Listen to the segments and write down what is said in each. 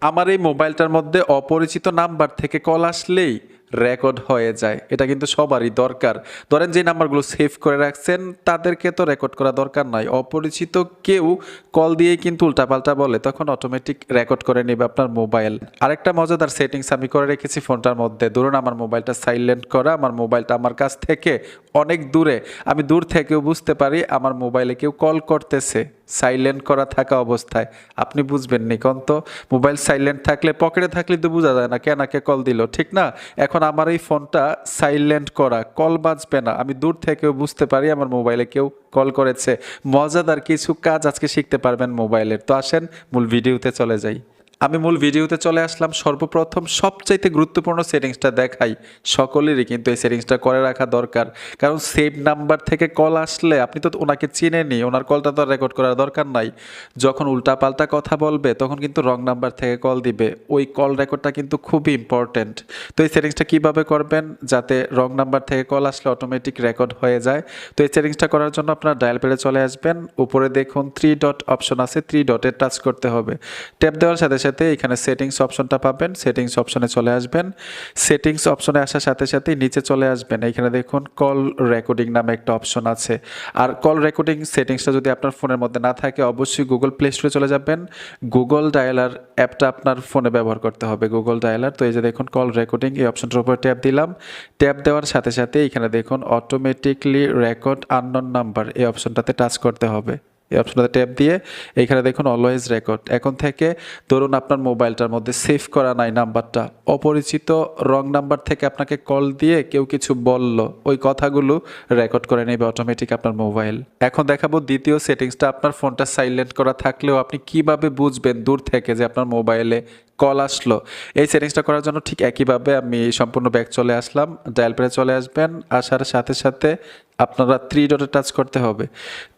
আমার এই মোবাইলটার মধ্যে অপরিচিত নাম্বার থেকে কল আসলেই রেকর্ড হয়ে যায়। এটা কিন্তু সবারই দরকার। ধরেন যে নাম্বারগুলো সেভ করে রাখছেন, তাদেরকে তো রেকর্ড করা দরকার নাই অপরিচিত কেউ কল দিয়ে কিন্তু উল্টাপাল্টা বলে, তখন অটোমেটিক রেকর্ড করে নেবে আপনার মোবাইল। আরেকটা মজাদার সেটিংস আমি করে রেখেছি ফোনটার মধ্যে। ধরুন আমার মোবাইলটা সাইলেন্ট করা, আমার মোবাইলটা আমার কাছ থেকে অনেক দূরে। আমি দূর থেকেও বুঝতে পারি আমার মোবাইলে কেউ কল করতেছে। সাইলেন্ট করা থাকা অবস্থায়। আপনি বুঝবেন নি তো মোবাইল সাইলেন্ট থাকলে পকেটে থাকলে তো বোঝা যায় না কেনাকে কল দিল, ঠিক না? এখন আমার এই ফোনটা সাইলেন্ট করা কল বাঁচবে না। আমি দূর থেকেও বুঝতে পারি আমার মোবাইলে কেউ কল করেছে। মজাদার কিছু কাজ আজকে শিখতে পারবেন মোবাইলের তো আসেন, মূল ভিডিওতে চলে যাই। আমি মূল ভিডিওতে চলে আসলাম, সর্বপ্রথম সবচাইতে গুরুত্বপূর্ণ সেটিংসটা দেখাই সকলেরই কিন্তু এই সেটিংসটা করে রাখা দরকার। কারণ সেভ নাম্বার থেকে কল আসলে আপনি তো ওনাকে চিনেনি ওনার কলটা তো রেকর্ড করার দরকার নাই। যখন উল্টাপাল্টা কথা বলবে, তখন কিন্তু রং নাম্বার থেকে কল দিবে। ওই কল রেকর্ডটা কিন্তু খুবই ইম্পর্টেন্ট তো এই সেটিংসটা কীভাবে করবেন? যাতে রং নাম্বার থেকে কল আসলে অটোমেটিক রেকর্ড হয়ে যায়। তো এই সেটিংসটা করার জন্য আপনার ডায়াল পেডে চলে আসবেন। উপরে দেখুন থ্রি ডট অপশন আছে থ্রি ডটে টাচ করতে হবে। ট্যাপ দেওয়ার সাথে সাথে এখানে সেটিংস অপশনটা পাবেন সেটিংস অপশনে চলে আসবেন। সেটিংস অপশনে আসার সাথে সাথেই নিচে চলে আসবেন। এখানে দেখুন কল রেকর্ডিং নামে একটা অপশন আছে। আর কল রেকর্ডিং সেটিংসটা যদি আপনার ফোনের মধ্যে না থাকে, অবশ্যই গুগল প্লে স্টোরে চলে যাবেন। গুগল ডায়ালার অ্যাপটা আপনার ফোনে ব্যবহার করতে হবে গুগল ডায়ালার তো এই যে দেখুন কল রেকর্ডিং এই অপশনটার উপর ট্যাপ দিলাম। ট্যাপ দেওয়ার সাথে সাথে এখানে দেখুন অটোমেটিকলি রেকর্ড আননোন নাম্বার এই অপশনটাতে টাচ করতে হবে। এই অপশনটাতে ট্যাপ দিয়ে এখানে দেখুন অলওয়েজ রেকর্ড এখন থেকে ধরুন আপনার মোবাইলটার মধ্যে সেভ করা নাই নাম্বারটা, অপরিচিত রং নাম্বার থেকে আপনাকে কল দিয়ে কেউ কিছু বলল, ওই কথাগুলো রেকর্ড করে নেবে অটোমেটিক আপনার মোবাইল এখন দেখাবো দ্বিতীয় সেটিংসটা আপনার ফোনটা সাইলেন্ট করা থাকলেও আপনি কীভাবে বুঝবেন দূর থেকে যে আপনার মোবাইলে কল আসলো। এই সেটিংসটা করার জন্য ঠিক একইভাবে আমি সম্পূর্ণ ব্যাগ চলে আসলাম। ডায়াল পেরে চলে আসবেন। আসার সাথে সাথে আপনারা থ্রি ডটে টাচ করতে হবে।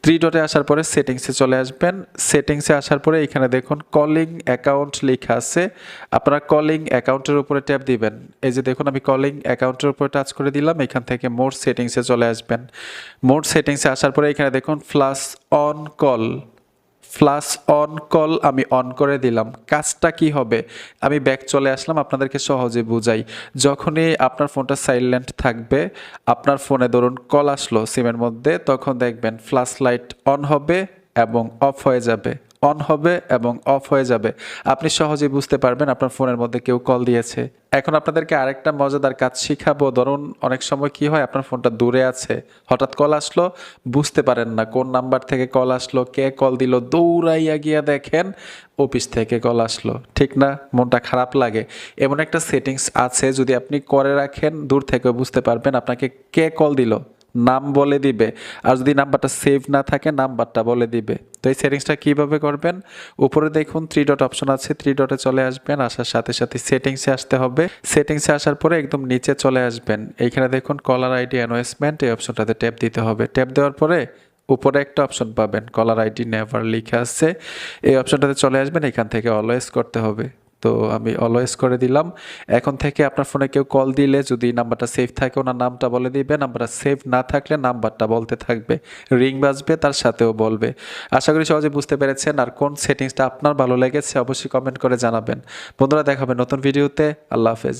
থ্রি ডটে আসার পরে সেটিংসে চলে আসবেন। সেটিংসে আসার পরে এখানে দেখুন কলিং অ্যাকাউন্ট লেখা আছে। আপনারা কলিং অ্যাকাউন্টের উপরে ট্যাপ দিবেন। এই যে দেখুন আমি কলিং অ্যাকাউন্টের উপরে টাচ করে দিলাম। এখান থেকে মোর সেটিংসে চলে আসবেন। মোর সেটিংসে আসার পরে এখানে দেখুন flash on call flash on call আমি অন করে দিলাম। কাজটা কি হবে? আমি ব্যাক চলে আসলাম, আপনাদেরকে সহজে বুঝাই। যখনই আপনার ফোনটা সাইলেন্ট থাকবে, আপনার ফোনে ধরুন কল আসলো সিমের মধ্যে, তখন দেখবেন ফ্ল্যাশ লাইট অন হবে এবং অফ হয়ে যাবে। অন হবে এবং অফ হয়ে যাবে। আপনি সহজেই বুঝতে পারবেন আপনার ফোনের মধ্যে কেউ কল দিয়েছে। এখন আপনাদেরকে আরেকটা মজাদার কাজ শিখাবো। ধরুন, অনেক সময় কি হয়, আপনার ফোনটা দূরে আছে, হঠাৎ কল আসলো, বুঝতে পারেন না কোন নাম্বার থেকে কল আসলো, কে কল দিল, দৌড়াইয়া গিয়া দেখেন অফিস থেকে কল আসলো। ঠিক না? মনটা খারাপ লাগে। এমন একটা সেটিংস আছে, যদি আপনি করে রাখেন, দূর থেকে বুঝতে পারবেন আপনাকে কে কল দিল। নাম বলে দিবে। আর যদি নাম্বারটা সেভ না থাকে, নাম্বারটা বলে দিবে। তো এই সেটিংসটা কীভাবে করবেন? উপরে দেখুন থ্রি ডট অপশন আছে। থ্রি ডটে চলে আসবেন। আসার সাথে সাথে সেটিংসে আসতে হবে। সেটিংসে আসার পরে একদম নিচে চলে আসবেন। এইখানে দেখুন কলার আইডি অ্যানোয়েসমেন্ট এই অপশনটাতে ট্যাপ দিতে হবে। ট্যাপ দেওয়ার পরে উপরে একটা অপশন পাবেন। কলার আইডি নেভার লিখে আছে। এই অপশনটাতে চলে আসবেন। এখান থেকে অলওয়েজ করতে হবে। তো আমি অলওয়েজ করে দিলাম। এখন থেকে আপনার ফোনে কেউ কল দিলে যদি নাম্বারটা সেভ থাকে, ওনার নামটা বলে দিবে নাম্বারটা সেভ না থাকলে নাম্বারটা বলতে থাকবে। রিং বাজবে, তার সাথেও বলবে। আশা করি সহজে বুঝতে পেরেছেন আর কোন সেটিংসটা আপনার ভালো লেগেছে অবশ্যই কমেন্ট করে জানাবেন। বন্ধুরা দেখাবে নতুন ভিডিওতে আল্লাহ হাফেজ।